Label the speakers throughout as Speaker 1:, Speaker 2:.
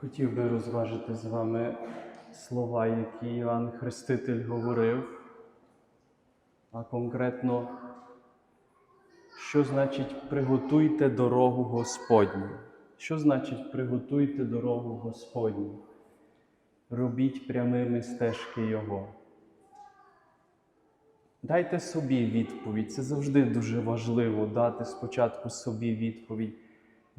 Speaker 1: Хотів би розважити з вами слова, які Іван Хреститель говорив, а конкретно, що значить приготуйте дорогу Господню. Що значить приготуйте дорогу Господню? Робіть прямими стежки Його. Дайте собі відповідь. Це завжди дуже важливо дати спочатку собі відповідь.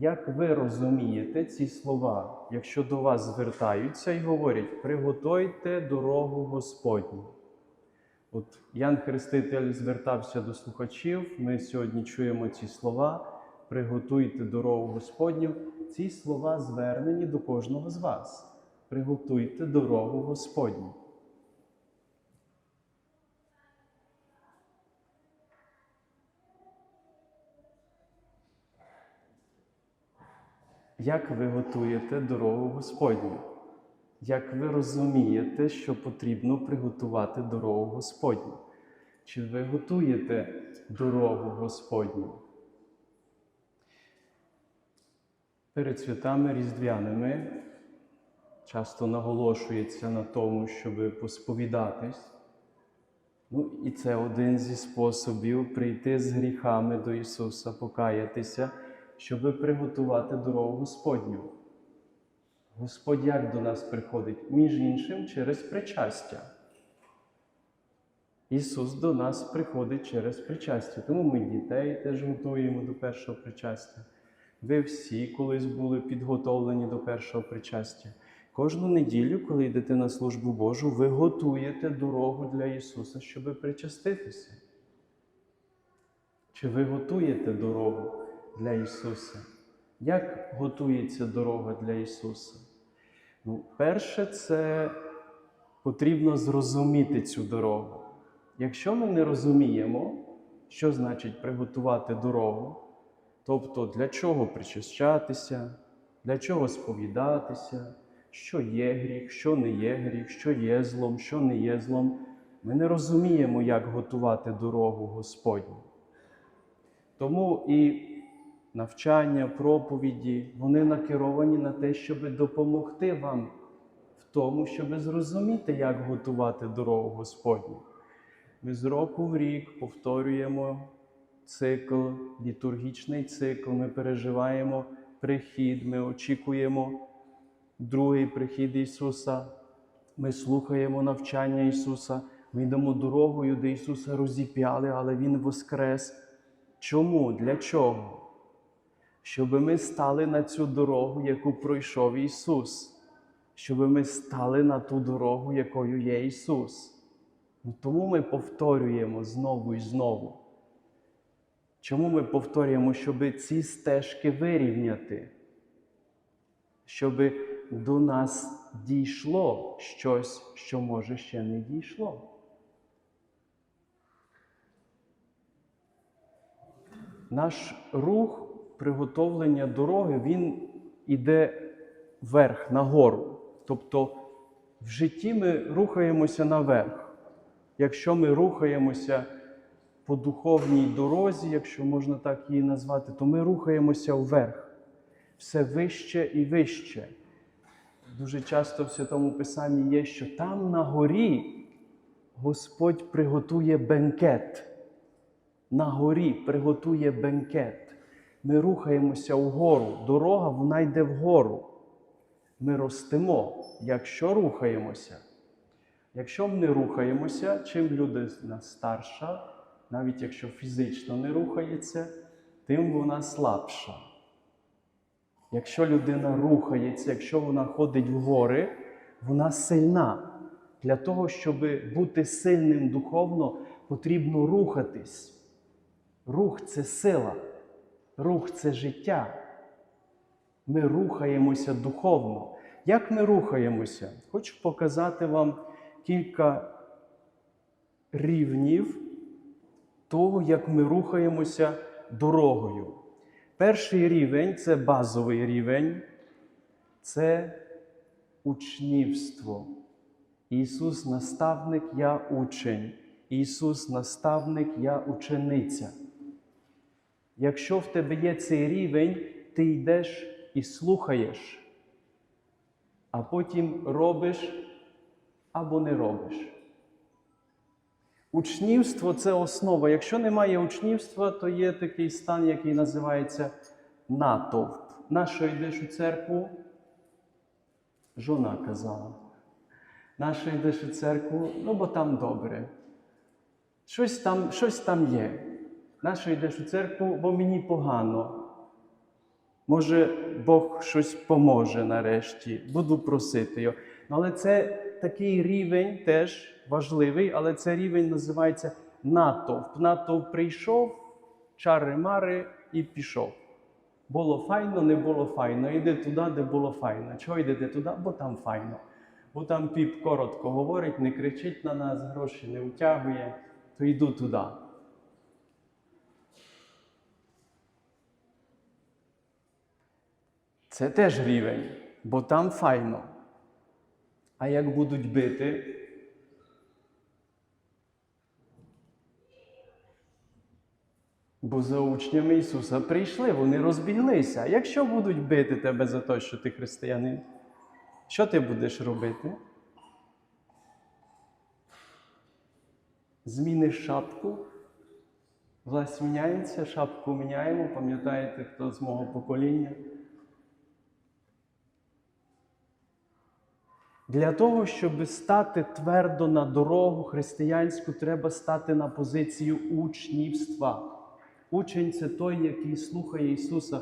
Speaker 1: Як ви розумієте ці слова, якщо до вас звертаються і говорять, приготуйте дорогу Господню. От Ян Хреститель звертався до слухачів, ми сьогодні чуємо ці слова, приготуйте дорогу Господню. Ці слова звернені до кожного з вас. Приготуйте дорогу Господню. Як ви готуєте дорогу Господню? Як ви розумієте, що потрібно приготувати дорогу Господню? Чи ви готуєте дорогу Господню? Перед святами різдвяними часто наголошується на тому, щоб посповідатись. Ну, і це один зі способів прийти з гріхами до Ісуса, покаятися щоб приготувати дорогу Господню. Господь як до нас приходить, між іншим, через причастя. Ісус до нас приходить через причастя. Тому ми дітей теж готуємо до першого причастя. Ви всі колись були підготовлені до першого причастя. Кожну неділю, коли йдете на службу Божу, ви готуєте дорогу для Ісуса, щоб причаститися. Чи ви готуєте дорогу? Для Ісуса. Як готується дорога для Ісуса? Ну, Перше, це потрібно зрозуміти цю дорогу. Якщо ми не розуміємо, що значить приготувати дорогу, тобто для чого причащатися, для чого сповідатися, що є гріх, що не є гріх, що є злом, що не є злом, ми не розуміємо, як готувати дорогу Господню. Тому і навчання, проповіді, вони накеровані на те, щоб допомогти вам в тому, щоб зрозуміти, як готувати дорогу Господню. Ми з року в рік повторюємо цикл, літургічний цикл, ми переживаємо прихід, ми очікуємо другий прихід Ісуса, ми слухаємо навчання Ісуса, ми йдемо дорогою, де Ісуса розіп'яли, але Він воскрес. Чому? Для чого? Щоб ми стали на цю дорогу, яку пройшов Ісус, щоб ми стали на ту дорогу, якою є Ісус. Ну, Тому ми повторюємо знову і знову. Чому ми повторюємо, щоб ці стежки вирівняти? Щоб до нас дійшло щось, що може ще не дійшло. Наш рух приготовлення дороги, він іде вверх, нагору. Тобто в житті ми рухаємося наверх. Якщо ми рухаємося по духовній дорозі, якщо можна так її назвати, то ми рухаємося вверх. Все вище і вище. Дуже часто в Святому Писанні є, що там на горі Господь приготує бенкет. На горі приготує бенкет. Ми рухаємося вгору. Дорога вона йде вгору. Ми ростемо, якщо рухаємося. Якщо ми не рухаємося, чим людина старша, навіть якщо фізично не рухається, тим вона слабша. Якщо людина рухається, якщо вона ходить в гори, вона сильна. Для того, щоб бути сильним духовно, потрібно рухатись. Рух це сила. Рух це життя. Ми рухаємося духовно. Як ми рухаємося? Хочу показати вам кілька рівнів того, як ми рухаємося дорогою. Перший рівень це базовий рівень, це учнівство. Ісус наставник, я учень. Ісус наставник, я учениця. Якщо в тебе є цей рівень, ти йдеш і слухаєш. а потім робиш або не робиш. Учнівство це основа. Якщо немає учнівства, то є такий стан, який називається натовп. На що йдеш у церкву? Жона казала. На що йдеш у церкву? Ну, бо там добре. Щось там, щось там є. На що йдеш у церкву, бо мені погано. Може, Бог щось поможе нарешті, буду просити його. Ну, Але це такий рівень теж важливий, але це рівень називається натовп. Натовп прийшов, чари-мари і пішов. Було файно, не було файно. Йди туди, де було файно. Чого йдете туди? Бо там файно. Бо там піп коротко говорить, не кричить на нас, гроші не утягує, то йду туди. Це теж рівень, бо там файно. А як будуть бити? Бо за учнями Ісуса прийшли, вони розбіглися. Якщо будуть бити тебе за те, що ти християнин, що ти будеш робити? Зміниш шапку? Власть міняється, шапку міняємо, пам'ятаєте, хто з мого покоління? Для того, щоб стати твердо на дорогу християнську, треба стати на позицію учнівства. Учень це той, який слухає Ісуса.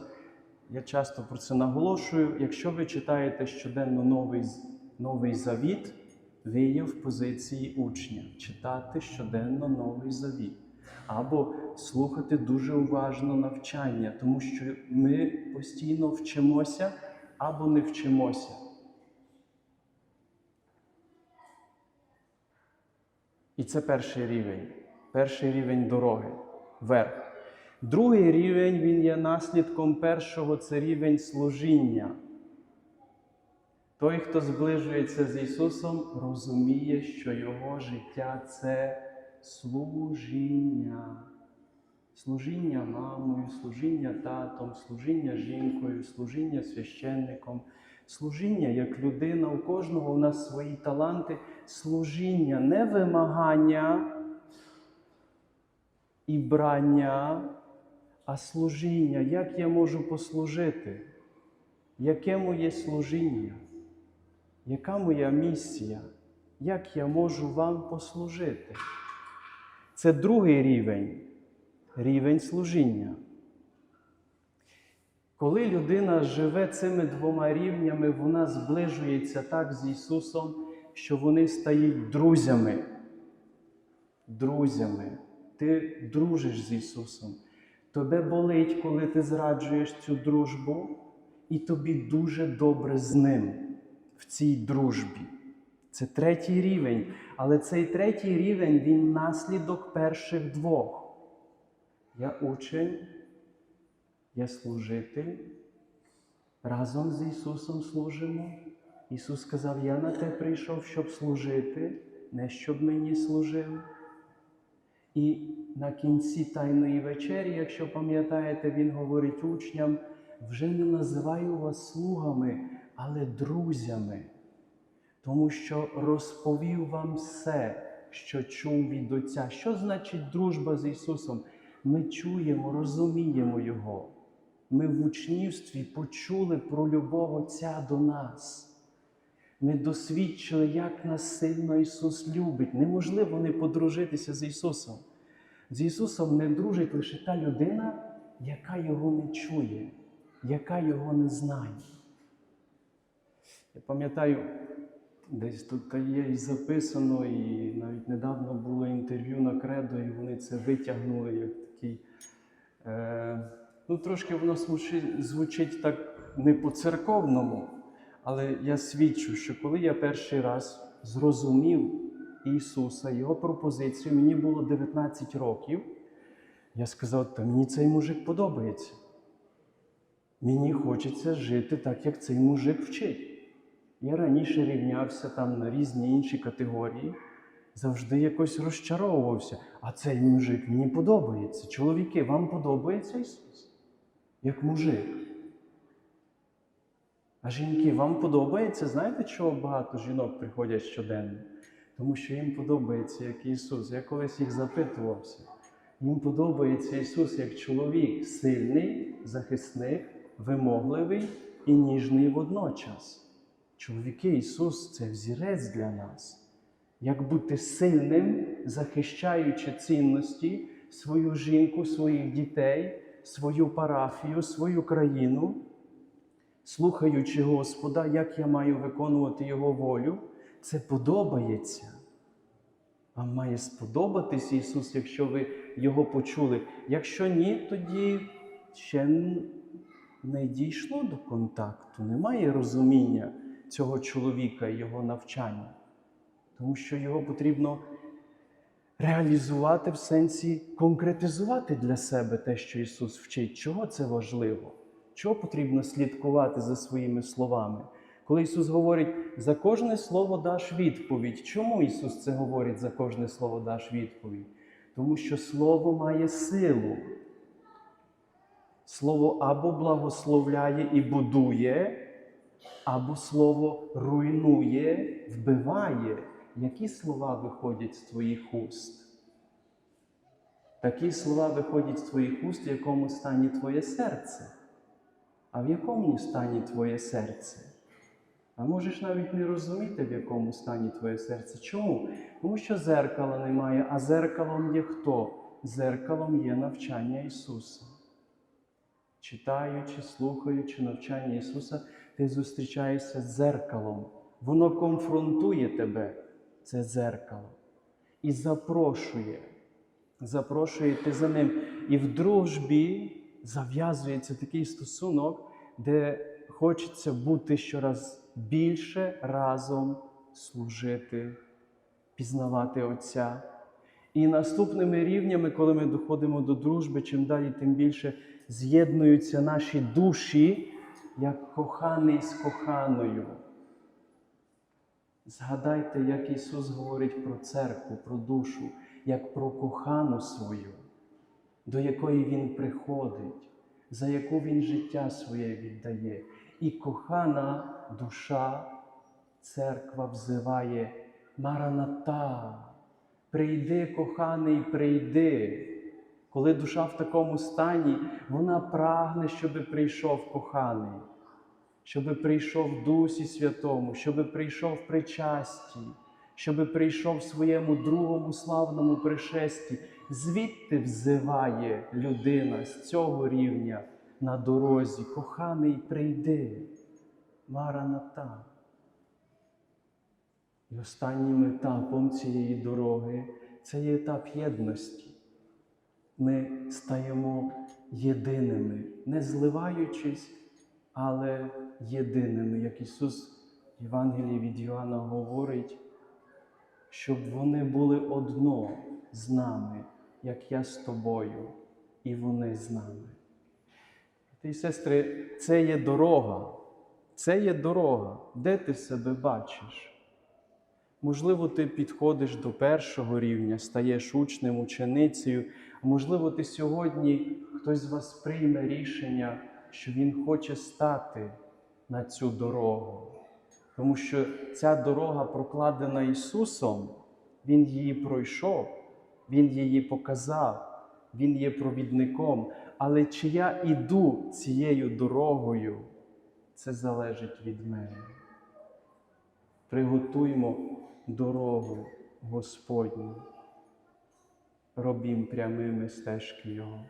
Speaker 1: Я часто про це наголошую. Якщо ви читаєте щоденно новий, новий завіт, ви є в позиції учня. Читати щоденно новий завіт. Або слухати дуже уважно навчання, тому що ми постійно вчимося або не вчимося. І це перший рівень. Перший рівень дороги вверх. Другий рівень він є наслідком першого це рівень служіння. Той, хто зближується з Ісусом, розуміє, що Його життя це служіння. Служіння мамою, служіння татом, служіння жінкою, служіння священником, служіння як людина, у кожного у нас свої таланти, служіння, не вимагання і брання, а служіння. Як я можу послужити? Яке моє служіння? Яка моя місія? Як я можу вам послужити? Це другий рівень рівень служіння. Коли людина живе цими двома рівнями, вона зближується так з Ісусом, що вони стають друзями. Друзями. Ти дружиш з Ісусом. Тебе болить, коли ти зраджуєш цю дружбу, і тобі дуже добре з ним в цій дружбі. Це третій рівень. Але цей третій рівень він наслідок перших двох. Я учень, я служитель. Разом з Ісусом служимо. Ісус сказав: Я на те прийшов, щоб служити, не щоб мені служив. І на кінці Тайної вечері, якщо пам'ятаєте, Він говорить учням: вже не називаю вас слугами, але друзями, тому що розповів вам все, що чув від Отця. Що значить дружба з Ісусом? Ми чуємо, розуміємо Його. Ми в учнівстві почули про любов Отця до нас. Ми досвідчили, як нас сильно Ісус любить. Неможливо не подружитися з Ісусом. З Ісусом не дружить лише та людина, яка Його не чує, яка Його не знає. Я пам'ятаю, десь тут є і записано, і навіть недавно було інтерв'ю на кредо, і вони це витягнули як такий. Е, ну, трошки воно звучить, так не по-церковному, але я свідчу, що коли я перший раз зрозумів Ісуса, Його пропозицію, мені було 19 років, я сказав, та мені цей мужик подобається. Мені хочеться жити так, як цей мужик вчить. Я раніше рівнявся там на різні інші категорії, завжди якось розчаровувався. А цей мужик мені подобається. Чоловіки, вам подобається Ісус? Як мужик. А жінки, вам подобається? Знаєте, чого багато жінок приходять щоденно? Тому що їм подобається як Ісус. Я колись їх запитувався. Їм подобається Ісус як чоловік, сильний, захисник, вимогливий і ніжний водночас. Чоловіки, Ісус це взірець для нас. Як бути сильним, захищаючи цінності, свою жінку, своїх дітей, свою парафію, свою країну, слухаючи Господа, як я маю виконувати Його волю, це подобається. Вам має сподобатись Ісус, якщо ви Його почули. Якщо ні, тоді ще не дійшло до контакту, немає розуміння цього чоловіка і його навчання. Тому що його потрібно реалізувати в сенсі конкретизувати для себе те, що Ісус вчить. Чого це важливо? Чого потрібно слідкувати за своїми словами? Коли Ісус говорить, за кожне слово даш відповідь. Чому Ісус це говорить, за кожне слово даш відповідь? Тому що Слово має силу. Слово або благословляє і будує, або слово руйнує, вбиває. Які слова виходять з твоїх уст? Такі слова виходять з твоїх уст, в якому стані твоє серце. А в якому стані твоє серце? А можеш навіть не розуміти, в якому стані твоє серце. Чому? Тому що зеркала немає, а зеркалом є хто? Зеркалом є навчання Ісуса. Читаючи, слухаючи навчання Ісуса, ти зустрічаєшся з зеркалом. Воно конфронтує тебе, це зеркало, і запрошує. Запрошує ти за ним. І в дружбі зав'язується такий стосунок, де хочеться бути щораз більше разом служити, пізнавати Отця. І наступними рівнями, коли ми доходимо до дружби, чим далі, тим більше з'єднуються наші душі, як коханий з коханою. Згадайте, як Ісус говорить про церкву, про душу, як про кохану свою, до якої Він приходить, за яку Він життя своє віддає. І кохана душа, церква взиває Мараната, прийди, коханий, прийди. Коли душа в такому стані, вона прагне, щоб прийшов коханий, щоб прийшов в Дусі Святому, щоб прийшов в причасті, щоб прийшов в своєму другому славному пришесті. Звідти взиває людина з цього рівня на дорозі. Коханий, прийди, Мараната. І останнім етапом цієї дороги це є етап єдності. Ми стаємо єдиними, не зливаючись, але єдиними, як Ісус в Євангелії від Йоанна говорить, щоб вони були одно з нами, як я з тобою, і вони з нами. Ти, сестри, це є дорога, це є дорога, де ти себе бачиш. Можливо, ти підходиш до першого рівня, стаєш учнем, ученицею. А можливо, ти сьогодні хтось з вас прийме рішення, що Він хоче стати на цю дорогу. Тому що ця дорога прокладена Ісусом, Він її пройшов, Він її показав, Він є провідником. Але чи я іду цією дорогою, це залежить від мене. Приготуймо дорогу Господню, робім прямими стежки Його.